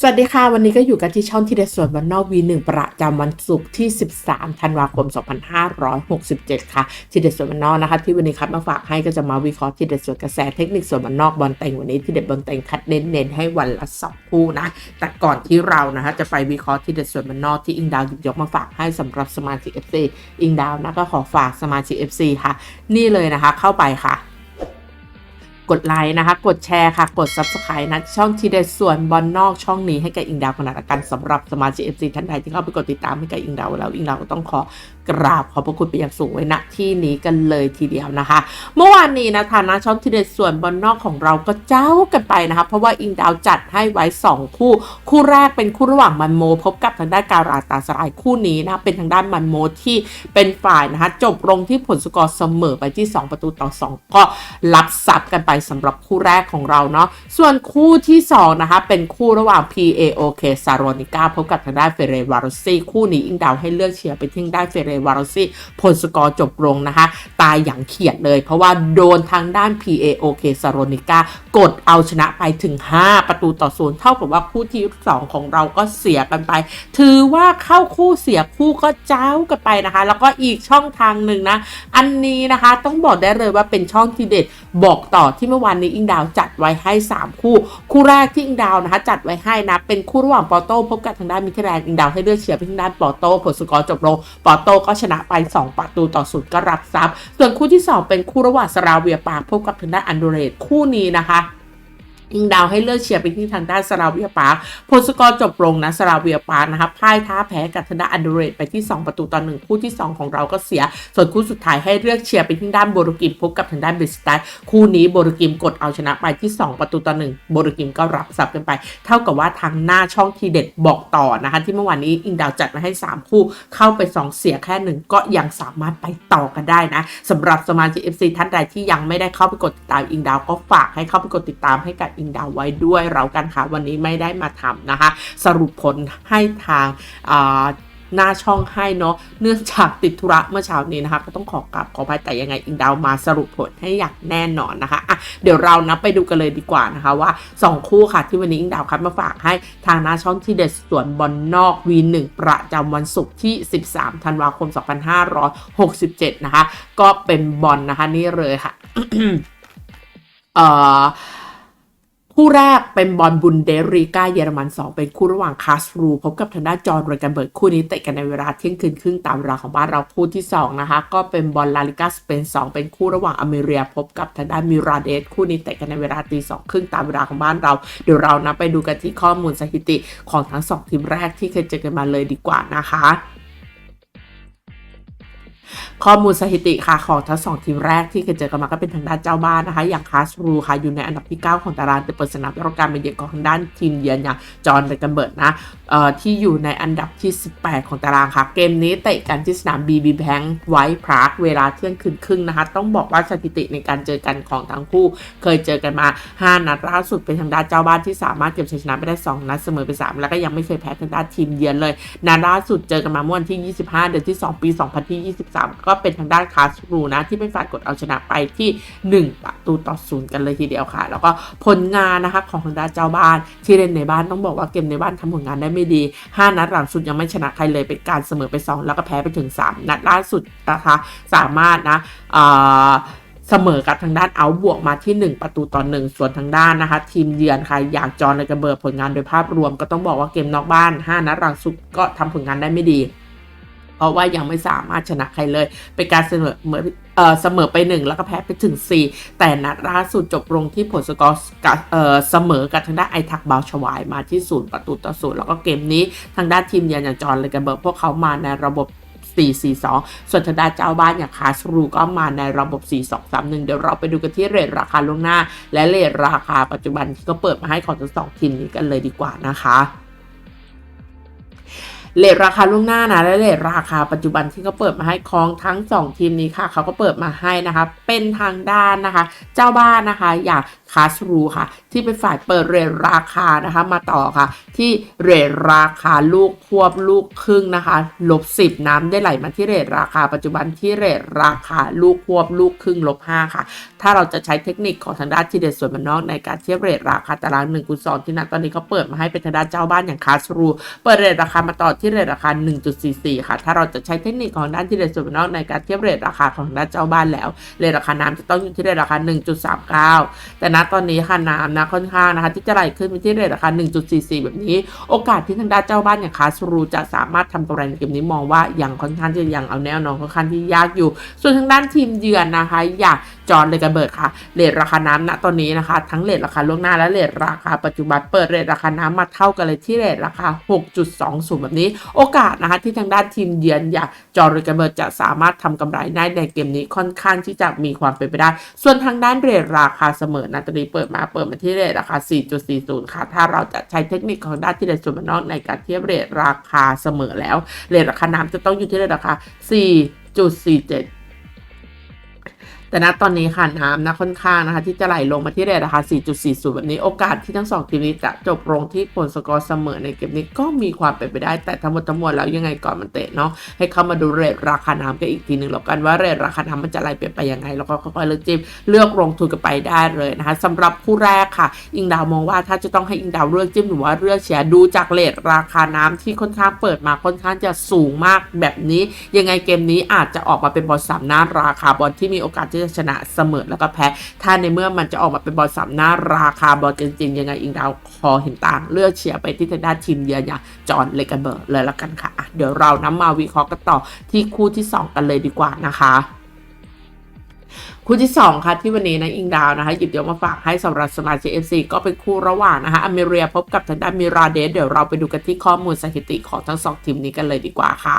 สวัสดีค่ะ วันนี้ก็อยู่กันที่ช่องที่เด็ดส่วนวันนอกวีหนึ่งประจำวันศุกร์ที่ 13 ธันวาคม 2567 ค่ะ ที่เด็ดส่วนวันนอกนะคะ ที่วันนี้คัดมาฝากให้ก็จะมาวิเคราะห์ที่เด็ดส่วนกระแสเทคนิคส่วนวันนอกบอลเต็งวันนี้ที่เด็ดบอลเต็งคัดเน้นๆให้วันละสองคู่นะ แต่ก่อนที่เรานะคะจะไปวิเคราะห์ที่เด็ดส่วนวันนอกที่อิงดาวหยิบยกมาฝากให้สำหรับสมาชิก FC อิงดาวนะก็ขอฝากสมาชิก FC ค่ะ นี่เลยนะคะ เข้าไปค่ะ กดไลค์นะคะ กดแชร์ค่ะ กด Subscribe นะช่องทีเด็ดส่วนบอลนอกช่องนี้ให้กับอิงดาวขนาดกันสำหรับสมาชิก FC ท่านใดที่เข้าไปกดติดตามให้กับอิงดาวแล้วอิงดาวก็ต้องขอ กราบขอบพระคุณไปอย่างสูงไว้ณที่นี้กันเลยทีเดียวนะคะ เมื่อวานนี้นะฐานะช่องทีเด็ดส่วนบอลนอกของเราก็เจ้ากันไปนะคะ เพราะว่าอิงดาวจัดให้ไว้ 2 คู่ คู่แรกเป็นคู่ระหว่างมันโม พบกับทางด้านการาตาสลายคู่นี้นะเป็นทางด้านมันโมที่เป็นฝ่ายนะคะจบลงที่ผลสกอร์เสมอไปที่ 2 ประตูต่อ 2 ก็รับทรัพย์กันไปสำหรับคู่แรกของเราเนาะส่วนคู่ที่2นะคะเป็นคู่ระหว่าง PAOK ซาโรนิก้าพบกับทางด้านเฟเรวารซีคู่นี้อิงดาวให้เลือกเชียร์ไปที่ทางด้านเฟเรวารซีผลสกอร์จบลงนะคะ ตายอย่างเขียดเลย เพราะว่าโดนทางด้าน PAOK ซาโรนิก้ากดเอาชนะไปถึง 5 ประตูต่อศูนย์เท่ากับว่าคู่ที่ 2 ของเราก็เสียกันไป ถือว่าเข้าคู่เสียคู่ก็เจ้ากันไปนะคะ แล้วก็อีกช่องทางหนึ่งนะ อันนี้นะคะต้องบอกได้เลยว่าเป็นช่องที่เด็ดบอกต่อที่เมื่อวานนี้อิงดาวจัดไว้ให้ 3 คู่ คู่แรกที่อิงดาวนะคะ จัดไว้ให้นะเป็นคู่ระหว่างปอโต้พบกับทางด้านมิเทแลนด์อิงดาวให้เลือกเชียร์ไปทางด้านปอโต้ผลสกอร์จบลงปอโต้ก็ชนะไป 2 ประตูต่อศูนย์ก็รับทรัพย์ ส่วนคู่ที่ 2 เป็นคู่ระหว่างสราเวียปากพบกับทางด้านอันโดเรตคู่นี้นะคะ อิงดาวให้เลือกเชียร์ไปที่ทางด้านสราเวียปาร์คผลสกอร์จบลงนะสราเวียปาร์คนะคะพ่ายท้าแพ้กับทางด้านอันโดเรตไปที่ 2 ประตูต่อหนึ่งคู่ที่ 2 ของเราก็เสีย ส่วนคู่สุดท้ายให้เลือกเชียร์ไปที่ด้านโบโรกิมพบกับทางด้านเบสไตคู่นี้โบโรกิมกดเอาชนะไปที่ 2 ประตูต่อหนึ่งโบโรกิมก็รับทรัพย์กันไป เท่ากับว่าทางหน้าช่องทีเด็ดบอกต่อนะคะ ที่เมื่อวานนี้อิงดาวจัดมาให้ 3 คู่เข้าไป 2 เสียแค่หนึ่งก็ยังสามารถไปต่อกันได้นะสำหรับสมาชิก FC ท่านใดที่ยังไม่ได้เข้าไปกดติดตามอิงดาวก็ฝากให้เข้าไปกดติดตามให้กับอิงดาวไว้ด้วยเรากันค่ะวันนี้ไม่ได้มาทำนะคะ สรุปผลให้ทางหน้าช่องให้เนาะเนื่องจากติดธุระเมื่อเช้านี้นะคะ ก็ต้องขอกลับขออภัยแต่ยังไงอิงดาวมาสรุปผลให้อย่างแน่นอนนะคะอะเดี๋ยวเรานะไปดูกันเลยดีกว่านะคะว่า 2 คู่ค่ะที่วันนี้อิงดาวคัดมาฝากให้ทางหน้าช่องที่เด็ดส่วนบอลนอก V1 ประจำวันศุกร์ที่ 13 ธันวาคม 2567 นะคะ ก็เป็นบอลนะคะนี่เลยค่ะ เอ่อ คู่แรกเป็นบอลบุนเดริก้าเยอรมัน2 เป็นคู่ระหว่างคาสรูพบกับทางด้านจอร์นเรกันเบิร์กคู่นี้เตะกันในเวลาเที่ยงคืนครึ่งตามเวลาของบ้านเราคู่ที่ 2 นะคะ ก็เป็นบอลลาลิกาสเปน2 เป็นคู่ระหว่างอเมเรียพบกับทางด้านมิราเดสคู่นี้เตะกันในเวลาตีสองครึ่งตามเวลาของบ้านเรา เดี๋ยวเรานะไปดูกันที่ข้อมูลสถิติของทั้งสองทีมแรกที่เคยเจอกันมาเลยดีกว่านะคะข้อมูลสถิติค่ะของทั้งสองทีมแรกที่เคยเจอกันมาก็เป็นทางด้านเจ้าบ้านนะคะ อย่างคาสรูค่ะอยู่ในอันดับที่ 9 ของตารางแต่เปิดสนามรับการมาเยือนของทางด้านทีมเยือนอย่างจอห์นเรกันเบิร์ดนะเอ่อที่อยู่ในอันดับที่ 18 ของตารางค่ะ เกมนี้เตะกันที่สนามบีบีแบงค์ไวท์พาร์คเวลาเที่ยงคืนครึ่งนะคะ ต้องบอกว่าสถิติในการเจอกันของทั้งคู่ เคยเจอกันมา 5 นัดล่าสุดเป็นทางด้านเจ้าบ้านที่สามารถเก็บชัยชนะไปได้ 2 นัดเสมอไป 3 แล้วก็ยังไม่เคยแพ้ทางด้านทีมเยือนเลยนัดล่าสุดเจอกันมาเมื่อวันที่ 25 เดือนที่ 2 ปี 2023ก็เป็นทางด้านคาสรูนะ ที่เป็นฝ่ายกดเอาชนะไปที่ 1 ประตูต่อศูนย์กันเลยทีเดียวค่ะ แล้วก็ผลงานนะคะของทางด้านเจ้าบ้านที่เล่นในบ้านต้องบอกว่าเกมในบ้านทำผลงานได้ไม่ดี 5 นัดหลังสุดยังไม่ชนะใครเลยเป็นการเสมอไป 2 แล้วก็แพ้ไปถึง 3 นัดล่าสุดนะคะสามารถนะเอ่อเสมอกับทางด้านเอาบวกมาที่ 1 ประตูต่อหนึ่งส่วนทางด้านนะคะ ทีมเยือนค่ะอยางจอนเลกระเบิดผลงานโดยภาพรวมก็ต้องบอกว่าเกมนอกบ้าน 5 นัดหลังสุดก็ทำผลงานได้ไม่ดี เพราะว่ายังไม่สามารถชนะใครเลย เป็นการเสมอเหมือนเอ่อเสมอไป 1 แล้วก็แพ้ไปถึง 4 แต่นัดล่าสุดจบลงที่ผลสกอร์เอ่อเสมอกับทางด้านไอทักบาวชวายมาที่0ประตูต่อศูนย์แล้วก็เกมนี้ทางด้านทีมเยือนอย่างจอร์นเลยกระเบิดพวกเขามาในระบบ 4-4-2 ส่วนทางด้านเจ้าบ้านอย่างคาสรูก็มาในระบบ 4-2-3-1 เดี๋ยวเราไปดูกันที่เรทราคาล่วงหน้า และเรทราคาปัจจุบันที่ก็เปิดมาให้ของทั้งสองทีมนี้กันเลยดีกว่านะคะ เลทราคาล่วงหน้านะและเลทราคาปัจจุบันที่เขาเปิดมาให้ของทั้ง 2 ทีมนี้ค่ะเขาก็เปิดมาให้นะคะ เป็นทางด้านนะคะ เจ้าบ้านนะคะอย่างาสรูค่ะ ที่เป็นฝ่ายเปิดเรทราคานะคะ มาต่อค่ะ ที่เรทราคาลูกควบลูกครึ่งนะคะลบสิบน้ำได้ไหลมาที่เรทราคา ปัจจุบันที่เรทราคาลูกควบลูกครึ่งลบห้าค่ะ ถ้าเราจะใช้เทคนิคของทางด้านที่เด็ดส่วนมันนอกในการเทียบเรทราคาตารางหนึ่งคูณสองที่นัดตอนนี้เขาเปิดมาให้เป็นทางด้านเจ้าบ้านอย่างคาสรูเปิดเรทราคามาต่อที่เรทราคา 1.44 ค่ะ ถ้าเราจะใช้เทคนิคของด้านที่เด็ดส่วนมันนอกในการเทียบเรทราคาของด้านเจ้าบ้านแล้ว เรทราคาน้ำจะต้องอยู่ที่เรทราคา 1.39 แต่ณตอนนี้ค่ะน้ำนะค่อนข้างนะคะ ที่จะไหลขึ้นไปที่เรทราคา 1.44 แบบนี้ โอกาสที่ทางด้านเจ้าบ้านอย่างคาสรูจะสามารถทำกำไรในเกมนี้มองว่ายังค่อนข้างที่จะยังเอาแนวนอนค่อนข้างที่ยากอยู่ ส่วนทางด้านทีมเยือนนะคะ อย่าง จอร์นเลกาเบิร์ดค่ะเรทราคาน้ำณตอนนี้นะคะ ทั้งเรทราคาล่วงหน้าและเรทราคาปัจจุบันเปิดเรทราคาน้ำมาเท่ากันเลยที่เรทราคา 6.20 แบบนี้ โอกาสนะคะที่ทางด้านทีมเยือนอย่างจอร์นเลกาเบิร์ดจะสามารถทำกำไรได้ในเกมนี้ค่อนข้างที่จะมีความเป็นไปได้ ส่วนทางด้านเรทราคาเสมอนะตอนนี้เปิดมาเปิดมาที่เรทราคา 4.40 ค่ะ ถ้าเราจะใช้เทคนิคของด้านที่เรทส่วนมันนอกในการเทียบเรทราคาเสมอแล้ว เรทราคาน้ำจะต้องอยู่ที่เรทราคา 4.47 แต่ณตอนนี้ค่ะน้ำนะค่อนข้างนะคะ ที่จะไหลลงมาที่เรทราคา 4.40 แบบนี้โอกาสที่ทั้งสองทีมนี้จะจบลงที่ผลสกอร์เสมอในเกมนี้ก็มีความเป็นไปได้แต่ทั้งหมดทั้งมวลแล้วยังไงก่อนมันเตะเนาะให้เข้ามาดูเรทราคาน้ำกันอีกทีหนึ่งแล้วกันว่าเรทราคาน้ำมันจะไหลเปลี่ยนไปยังไง แล้วก็ค่อยๆเลือกจิ้มเลือกลงทุนกันไปได้เลยนะคะสำหรับคู่แรกค่ะ อิงดาวมองว่าถ้าจะต้องให้อิงดาวเลือกจิ้มหรือว่าเลือกเชียร์ดูจากเรทราคาน้ำที่ค่อนข้างเปิดมาค่อนข้างจะสูงมากแบบนี้ ยังไงเกมนี้อาจจะออกมาเป็นบอลสามน้าราคาบอลที่มีโอกาสที่จะชนะเสมอแล้วก็แพ้ ถ้าในเมื่อมันจะออกมาเป็นบอลสามหน้าราคาบอลจริงๆยังไงอิงดาวคอเห็นต่าง เลือกเชียร์ไปที่ทางด้านทีมเยือนอย่างจอห์นเลกันเบิร์เลยละกันค่ะ เดี๋ยวเรานำมาวิเคราะห์กันต่อที่คู่ที่ 2 กันเลยดีกว่านะคะคู่ที่ 2 ค่ะ ที่วันนี้นะอิงดาวนะคะหยิบยกมาฝากให้สำหรับสมาชิก FC ก็เป็นคู่ระหว่างนะคะอเมเรียพบกับทางด้านมิราเดสเดี๋ยวเราไปดูกันที่ข้อมูลสถิติของทั้งสองทีมนี้กันเลยดีกว่าค่ะ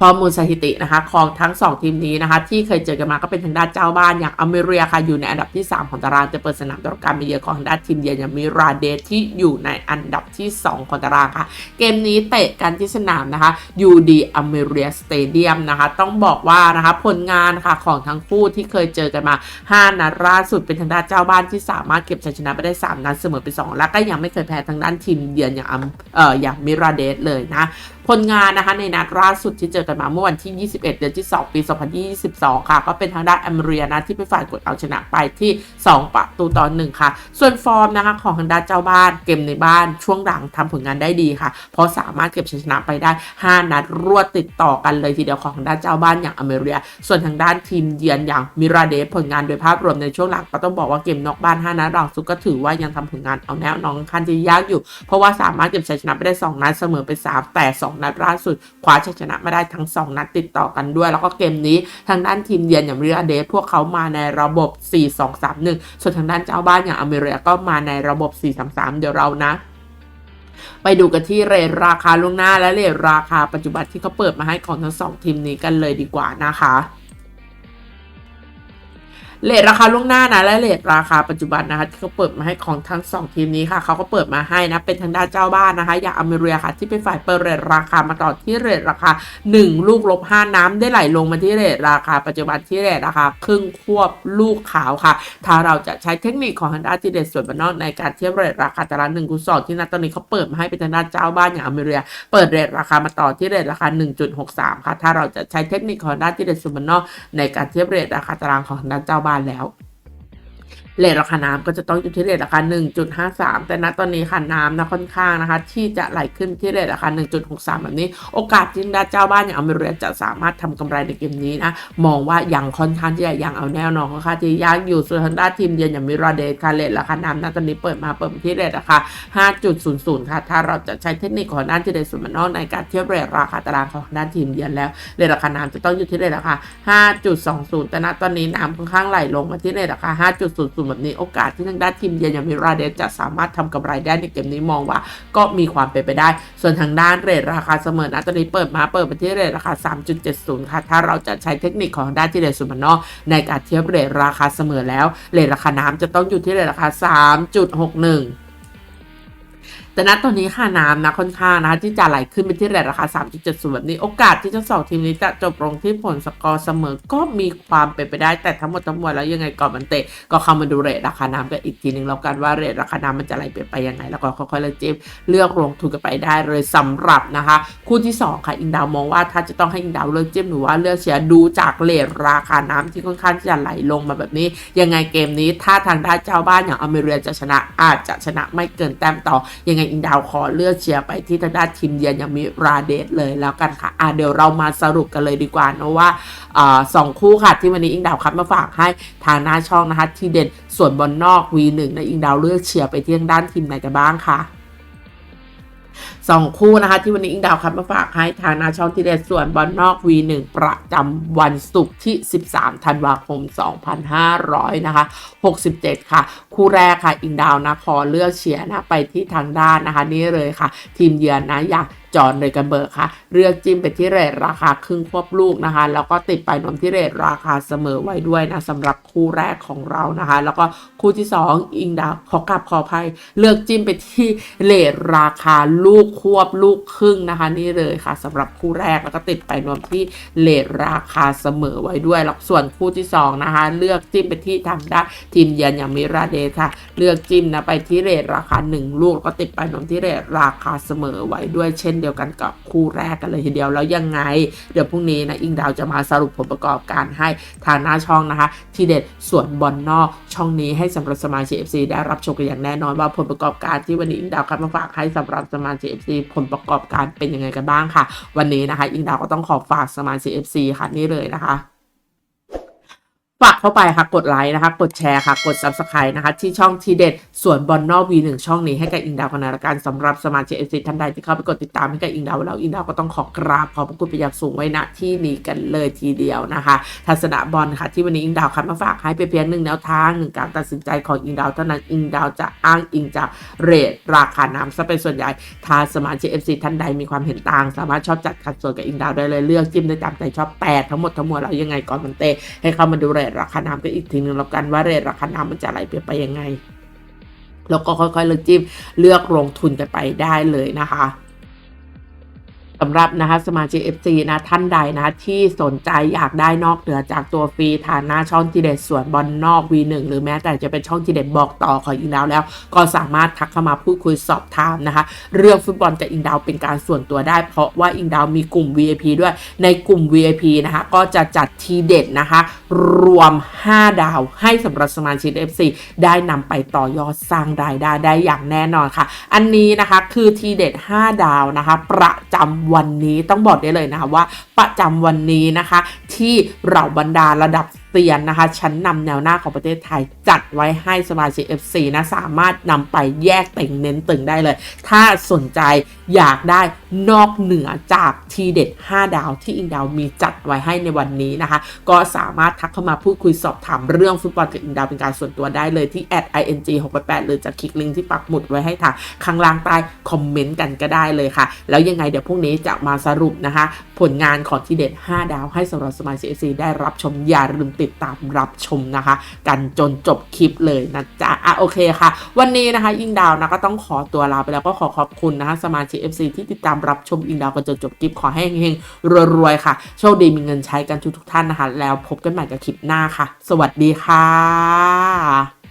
ข้อมูลสถิตินะคะของทั้ง 2 ทีมนี้นะคะที่เคยเจอกันมาก็เป็นทางด้านเจ้าบ้านอย่างอเมเรียค่ะอยู่ในอันดับที่ 3 ของตารางจะเปิดสนามต้อนรับการมาเยือนของทางด้านทีมเยือนอย่างมิราเดสที่อยู่ในอันดับที่ 2 ของตารางค่ะ เกมนี้เตะกันที่สนามนะคะ UD a m e r i a Stadium นะคะต้องบอกว่านะคะผลงานค่ะของทั้งคู่ที่เคยเจอกันมา 5 นัดล่าสุดเป็นทางด้านเจ้าบ้านที่สามารถเก็บชัยชนะไปได้ 3 นัดเสมอไป2แล้วก็ยังไม่เคยแพ้ทางด้านทีมเยือนอย่างเอ่ออย่างมิราเดสเลยนะ ผลงานนะคะในนัดล่าสุดที่เจอกันมาเมื่อวันที่ 21 เดือนที่ 2 ปี 2022 ค่ะ ก็เป็นทางด้านอเมริกานะที่เป็นฝ่ายกดเอาชนะไปที่ 2 ประตูต่อ1ค่ะ ส่วนฟอร์มนะคะของทางด้านเจ้าบ้านเกมในบ้านช่วงหลังทำผลงานได้ดีค่ะ เพราะสามารถเก็บชัยชนะไปได้ 5 นัดรวดติดต่อกันเลยทีเดียวของทางด้านเจ้าบ้านอย่างอเมริกาส่วนทางด้านทีมเยือนอย่างมิราเดสผลงานโดยภาพรวมในช่วงหลังก็ต้องบอกว่าเกมนอกบ้าน5นัดหลังสุดก็ถือว่ายังทำผลงานเอาแนวน้องคันที่ยากอยู่ เพราะว่าสามารถเก็บชัยชนะไปได้ 2 นัดเสมอไป 3 แต่ 2นัดล่าสุดคว้าชัยชนะมาได้ทั้ง 2 นัดติดต่อกันด้วย แล้วก็เกมนี้ทางด้านทีมเยือนอย่างมิราเดสพวกเขามาในระบบ 4-2-3-1 ส่วนทางด้านเจ้าบ้านอย่างอเมริกาก็มาในระบบ 4-3-3 เดี๋ยวเรานะไปดูกันที่เรทราคาล่วงหน้าและเรทราคาปัจจุบันที่เขาเปิดมาให้ของทั้งสองทีมนี้กันเลยดีกว่านะคะ เลทราคาล่วงหน้านะและเลทราคาปัจจุบันนะคะที่เขาเปิดมาให้ของทั้งสองทีมนี้ค่ะเขาก็เปิดมาให้นะเป็นทางด้านเจ้าบ้านนะคะ อย่างอเมริกาค่ะที่เป็นฝ่ายเปิดเรทราคามาต่อที่เรทราคา 1 ลูกลบ5น้ำได้ไหลลงมาที่เรทราคา ปัจจุบันที่เรทราคาครึ่งควบลูกขาวค่ะ ถ้าเราจะใช้เทคนิคของทางด้านที่เด็ดส่วนบนนอกในการเทียบเรทราคาตารางหนึ่งคูณสองที่นัดตอนนี้เขาเปิดมาให้เป็นทางด้านเจ้าบ้านอย่างอเมริกาเปิดเรทราคามาต่อที่เรทราคา 1.63 ค่ะ ถ้าเราจะใช้เทคนิคของทางด้านที่เด็ดส่วนบนนอกในการเทียบเรทราคาตารางของทางด้านเจ้าบ้านแล้ว เลทราคาน้ำก็จะต้องอยู่ที่เรทราคา 1.53 แต่ณตอนนี้ค่ะน้ำนะค่อนข้างนะคะ ที่จะไหลขึ้นที่เรทราคา 1.63 แบบนี้ โอกาสที่ด้าเจ้าบ้านอย่างอเมริกาจะสามารถทำกำไรในเกมนี้นะ มองว่ายังค่อนข้างที่จะยังเอาแนวนอนค่อนข้างที่ยากอยู่ส่วนทางด้านทีมเยือนอย่างมิราเดสค่ะเลทราคาน้ำณตอนนี้เปิดมาเปิดที่เรทราคา 5.00 ค่ะ ถ้าเราจะใช้เทคนิคของด้านที่เดสุมันอกในการเทียบเรทราคาตารางของด้านทีมเยือนแล้วเรทราคาน้ำจะต้องอยู่ที่เรทราคา 5.20 แต่ณตอนนี้น้ำค่อนข้างไหลลงมาที่เรทราคา 5.00แบบนี้โอกาสที่ทางด้านทีมเยือนอย่างมิราเดสจะสามารถทำกำไรได้ในเกมนี้มองว่า ก็มีความเป็นไปได้ ส่วนทางด้านเรทราคาเสมอนะตอนนี้เปิดมาเปิดไปที่เรทราคา 3.70 ค่ะ ถ้าเราจะใช้เทคนิคของด้านที่เดสุมันนอในการเทียบเรทราคาเสมอแล้ว เรทราคาน้ำจะต้องอยู่ที่เรทราคา 3.61 แต่ณตอนนี้ค่าน้ำนะค่อนข้างนะคะที่จะไหลขึ้นไปที่เรทราคา 3.70แบบนี้โอกาสที่ทั้งสองทีมนี้จะจบลงที่ผลสกอร์เสมอก็มีความเป็นไปได้ แต่ทั้งหมดทั้งมวลแล้วยังไงก่อนมันเตะก็เข้ามาดูเรทราคาน้ำกันอีกทีหนึ่งแล้วกันว่าเรทราคาน้ำมันจะไหลเปลี่ยนไปยังไง แล้วก็ค่อยๆเลือกจิ้มเลือกลงทุนกันไปได้เลยสำหรับนะคะ คู่ที่ 2 ค่ะอิงดาวมองว่าถ้าจะต้องให้อิงดาวเลือกจิ้มหรือว่าเลือกเชียร์ดูจากเรทราคาน้ำที่ค่อนข้างที่จะไหลลงมาแบบนี้ ยังไงเกมนี้ถ้าทางด้านเจ้าบ้านอย่างอเมริกาจะชนะอาจจะชนะไม่เกินแต้มต่อยังไงอิงดาวขอเลือกเชียร์ไปที่ทางด้านทีมเยือนอย่างมีราเดสเลยแล้วกันค่ะอะเดี๋ยวเรามาสรุปกันเลยดีกว่านะว่าอ่าสองคู่ค่ะที่วันนี้อิงดาวคัดมาฝากให้ทางหน้าช่องนะคะ ที่เด่นส่วนบอลนอก V1 นะอิงดาวเลือกเชียร์ไปที่ทางด้านทีมไหนกันบ้างค่ะ สองคู่นะคะที่วันนี้อิงดาวคัดมาฝากให้ทางนาช่องทีเด็ดส่วนบอลนอก V1 ประจำวันศุกร์ที่ 13 ธันวาคม 2500นะคะ67 ค่ะ คู่แรกค่ะ อิงดาวนะขอเลือกเชียร์นะไปที่ทางด้านนะคะ นี่เลยค่ะ ทีมเยือนนะอยาก จอนเลยกันเบอร์ค่ะ เลือกจิ้มไปที่เรทราคาครึ่งควบลูกนะคะ แล้วก็ติดไปนมที่เรทราคาเสมอไว้ด้วยนะสำหรับคู่แรกของเรานะคะ แล้วก็คู่ที่ 2 อิงดาวขอกลับขออภัย เลือกจิ้มไปที่เรทราคาลูกควบลูกครึ่งนะคะ นี่เลยค่ะสำหรับคู่แรกแล้วก็ติดไปนมที่เรทราคาเสมอไว้ด้วยแล้วส่วนคู่ที่ 2 นะคะ เลือกจิ้มไปที่ทางด้านทีมเยือนยามิราเดค่ะ เลือกจิ้มนะไปที่เรทราคา 1 ลูกแล้วก็ติดไปนมที่เรทราคาเสมอไว้ด้วยเช่นเดียวกันกับคู่แรกกันเลยทีเดียวแล้วยังไง เดี๋ยวพรุ่งนี้นะอิงดาวจะมาสรุปผลประกอบการให้ทางหน้าช่องนะคะ ทีเด็ดส่วนบอลนอกช่องนี้ให้สำหรับสมาชิก FC ได้รับชมกันอย่างแน่นอนว่าผลประกอบการที่วันนี้อิงดาวคัดมาฝากให้สำหรับสมาชิก FC ผลประกอบการเป็นยังไงกันบ้างค่ะ วันนี้นะคะ อิงดาวก็ต้องขอฝากสมาชิก FC ค่ะนี่เลยนะคะ เข้าไปค่ะกดไลค์นะคะ กดแชร์ค่ะ กด Subscribe นะคะ ที่ช่องทีเด็ดส่วนบอลนอก V1 ช่องนี้ให้กับอิงดาวคณาการสำหรับสมาชิกเอฟซีท่านใดที่เข้าไปกดติดตามให้กับอิงดาวแล้วอิงดาวก็ต้องขอกราบขอบพระคุณไปอย่างสูงไว้ณที่นี้กันเลยทีเดียวนะคะทัศนะบอลค่ะ ที่วันนี้อิงดาวคัดมาฝากให้เป็นเพียงหนึ่งแนวทางหนึ่งการตัดสินใจของอิงดาวเท่านั้นอิงดาวจะอ้างอิงจากเรทราคาน้ำซะเป็นส่วนใหญ่ถ้าสมาชิก FC ท่านใดมีความเห็นต่าง สามารถชอบจัดขัดส่วนกับอิงดาวได้เลยเลือกจิ้มได้ตามใจชอบแต่ทั้งหมดทั้งมวลแล้วยังไงก่อนมันเตะให้เข้ามาดูเรทราคาคาน้ำกันอีกทีหนึ่งแล้วกันว่าเรทราคาน้ำมันจะไหลเปลี่ยนไปยังไง แล้วก็ค่อยๆเลือกจิ้มเลือกลงทุนกันไปได้เลยนะคะ สำหรับนะคะสมาชิก FC นะท่านใดนะที่สนใจอยากได้นอกเหนือจากตัวฟรีฐานหน้าช่องทีเด็ดส่วนบอลนอก V1 หรือแม้แต่จะเป็นช่องทีเด็ดบอกต่อของอิงดาวแล้ว ก็สามารถทักเข้ามาพูดคุยสอบถามนะคะ เรื่องฟุตบอลกับอิงดาวเป็นการส่วนตัวได้ เพราะว่าอิงดาวมีกลุ่ม VIP ด้วยในกลุ่ม VIP นะคะก็จะจัดทีเด็ดนะคะ รวม 5 ดาวให้สำหรับสมาชิก FC ได้นำไปต่อยอดสร้างรายได้ได้อย่างแน่นอนค่ะ อันนี้นะคะคือทีเด็ด 5 ดาวนะคะ ประจำวันนี้ต้องบอกได้เลยนะคะว่าประจำวันนี้นะคะ ที่เราบรรดาระดับ เซียนนะคะ ชั้นนำแนวหน้าของประเทศไทย จัดไว้ให้สมาชิก FC นะสามารถนำไปแยกเต่งเน้นตึงได้เลย ถ้าสนใจอยากได้นอกเหนือจากทีเด็ด 5 ดาวที่อิงดาวมีจัดไว้ให้ในวันนี้นะคะ ก็สามารถทักเข้ามาพูดคุยสอบถามเรื่องฟุตบอลกับอิงดาวเป็นการส่วนตัวได้เลยที่ ing 6 8หรือจะคลิกลิงก์ที่ปักหมุดไว้ให้ทางข้างล่างใต้คอมเมนต์กันก็ได้เลยค่ะ แล้วยังไงเดี๋ยวพรุ่งนี้จะมาสรุปนะคะ ผลงานของทีเด็ด 5 ดาวให้สำหรับสมาชิก FC ได้รับชมอย่าลืมติติดตามรับชมนะคะ กันจนจบคลิปเลยนะจ๊ะอะโอเคค่ะ วันนี้นะคะอิงดาวนะก็ต้องขอตัวลาไปแล้วก็ขอขอบคุณนะคะสมาชิก FC ที่ติดตามรับชมอิงดาวกันจนจบคลิปขอให้เฮงๆรวยๆค่ะ โชคดีมีเงินใช้กันทุกๆท่านนะคะ แล้วพบกันใหม่กับคลิปหน้าค่ะ สวัสดีค่ะ